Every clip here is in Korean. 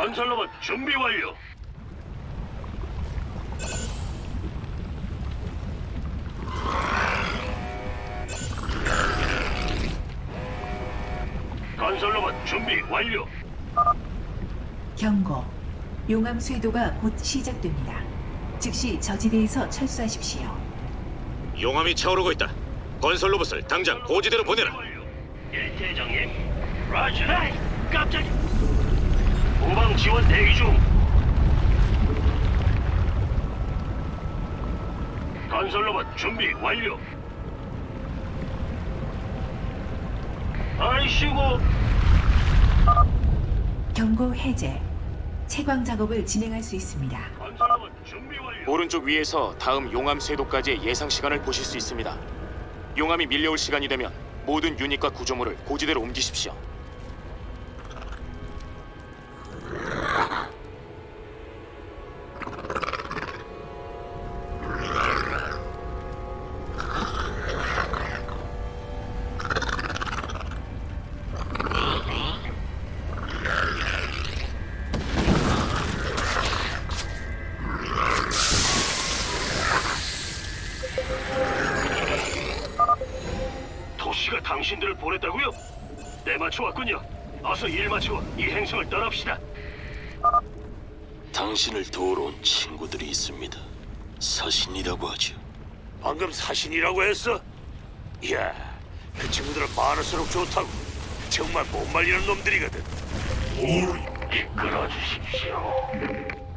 건설로봇 준비 완료. 건설로봇 준비 완료. 경고. 용암 쇄도가 곧 시작됩니다. 즉시 저지대에서 철수하십시오. 용암이 차오르고 있다. 건설 로봇을 당장 고지대로 보내라. 예, 대장님. 라자. 에이, 깜짝이. 후방 지원 대기 중. 건설로봇 준비 완료. 아이씨고. 경고 해제. 채광 작업을 진행할 수 있습니다. 건설로봇 준비 완료. 오른쪽 위에서 다음 용암 쇄도까지의 예상 시간을 보실 수 있습니다. 용암이 밀려올 시간이 되면 모든 유닛과 구조물을 고지대로 옮기십시오. 보냈다고요? 내 맞춰 왔군요. 어서 일 마치고 이 행성을 떠납시다. 당신을 도우러 온 친구들이 있습니다. 사신이라고 하죠. 방금 사신이라고 했어? 이야, 그 친구들은 많을수록 좋다고. 정말 못 말리는 놈들이거든. 오, 이끌어 주십시오.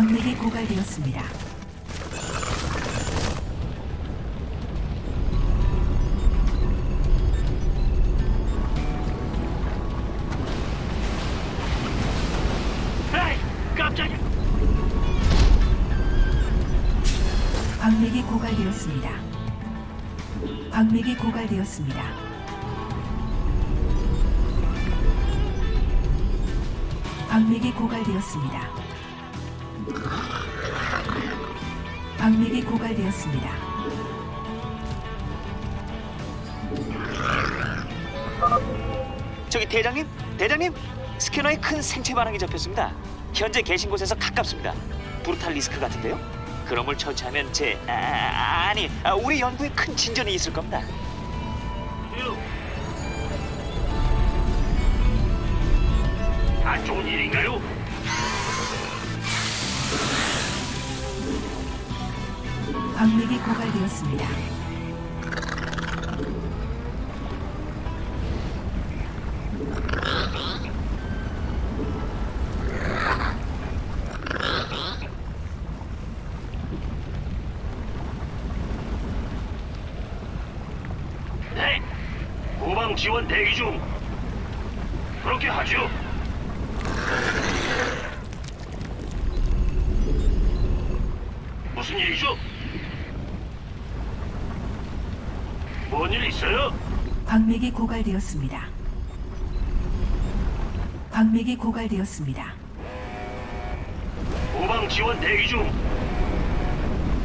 광맥이 고갈되었습니다. 광맥이 고갈되었습니다. 광맥이 고갈되었습니다. 광맥이 고갈되었습니다. 광맥이 고갈되었습니다. 저기 대장님, 대장님, 스캐너에 큰 생체 반응이 접혔습니다. 현재 계신 곳에서 가깝습니다. 브루탈 리스크 같은데요? 그럼을 처치하면 제 아, 아니 아, 우리 연구에 큰 진전이 있을 겁니다. 안 좋은 일인가요? 광맥이 고갈되었습니다. 네. 지원 대기 중. 그렇게 하죠. 무슨 일이죠? 뭔 일 있어요? 광맥이 고갈되었습니다. 광맥이 고갈되었습니다. 후방 지원 대기 중.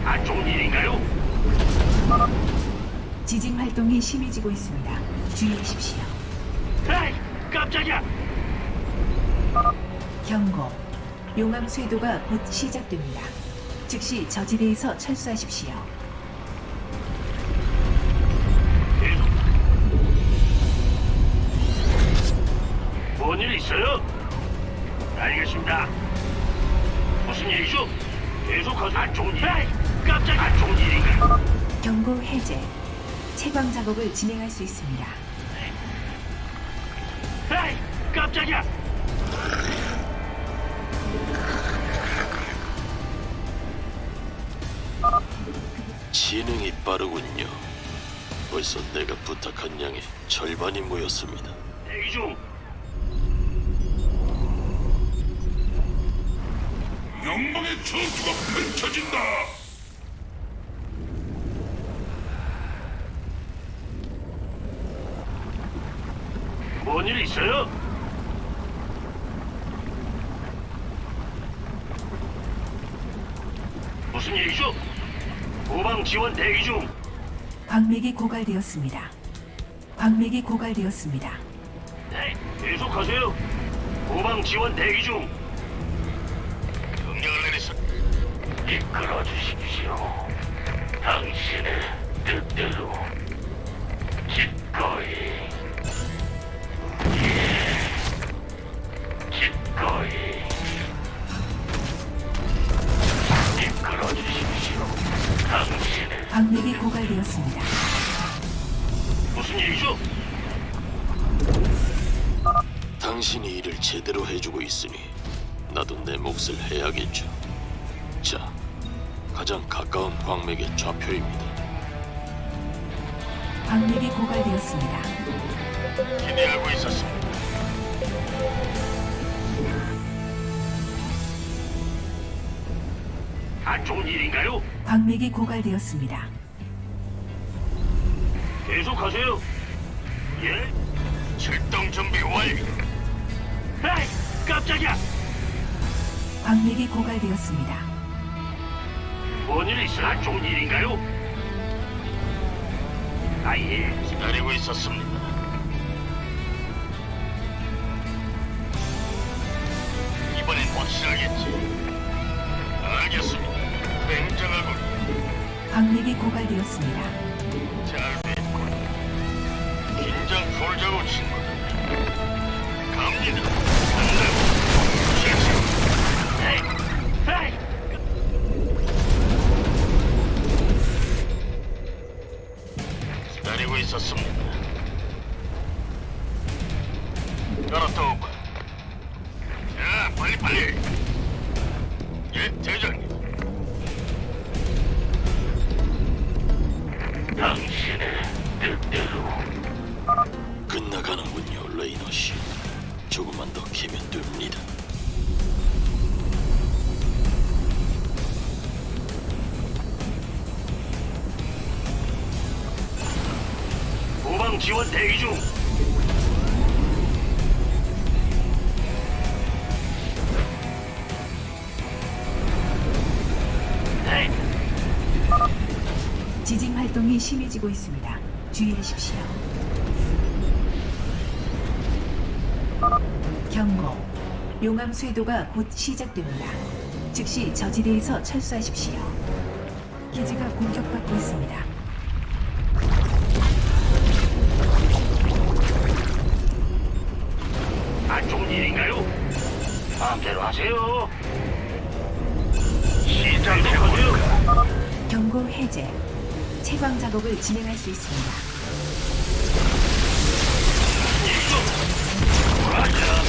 안 좋은 일인가요? 지진 활동이 심해지고 있습니다. 주의하십시오. 에이, 깜짝이야. 경고. 용암 쇄도가 곧 시작됩니다. 즉시 저지대에서 철수하십시오. 뭔일 있어요? 알겠습니다. 무슨 일이죠? 계속하세요. 안 좋은 일. 에이, 깜짝이야. 안 좋은 일인가? 경고 해제. 채광 작업을 진행할 수 있습니다. 에이, 깜짝이야. 진행이 빠르군요. 벌써 내가 부탁한 양의 절반이 모였습니다. 대기 중. 영광의 전투가 펼쳐진다. 뭔 일 있어요? 무슨 일이죠? 후방 지원 대기 중. 광맥이 고갈되었습니다. 광맥이 고갈되었습니다. 네, 계속하세요. 후방 지원 대기 중. 이끌어 주십시오. 당신의 뜻대로 기꺼이. 예, 기꺼이. 이끌어 주십시오. 당신의 광맥이 고갈되었습니다. 무슨 일이죠? 당신이 일을 제대로 해주고 있으니 나도 내 몫을 해야겠죠. 자, 가장 가까운 광맥의 좌표입니다. 광맥이 고갈되었습니다. 기대하고 있었습니다. 안 좋은 일인가요? 광맥이 고갈되었습니다. 계속하세요. 예? 출동 준비 완료. 에이, 깜짝이야. 광맥이 고갈되었습니다. 뭔일 있어? 안 좋은 일인가요? 아예 기다리고 있었습니다. 이번엔 확실하겠지. 알겠습니다. 굉장하고 광맥이 고갈되었습니다. 있었습니다. 후방 지원 대기 중. 네, 지진 활동이 심해지고 있습니다. 주의하십시오. 경고. 용암 쇄도가 곧 시작됩니다. 즉시 저지대에서 철수하십시오. 기지가 공격받고 있습니다. 안 좋은 일인가요? 마음대로 하세요. 시작해보세요. 경고 해제. 채광 작업을 진행할 수 있습니다. 맞아.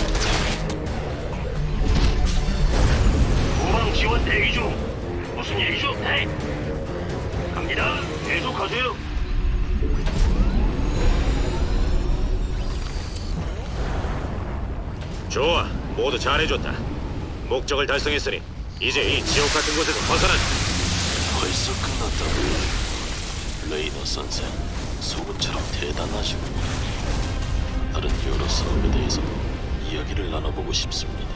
후방 지원 대기 중. 무슨 일이죠? 네. 갑니다. 계속하세요. 좋아, 모두 잘해줬다. 목적을 달성했으니 이제 이 지옥 같은 곳에서 벗어난 벌써 끝났다고요. 레이너 선생, 소문처럼 대단하시군요. 다른 여러 사업에 대해서 이야기를 나눠보고 싶습니다.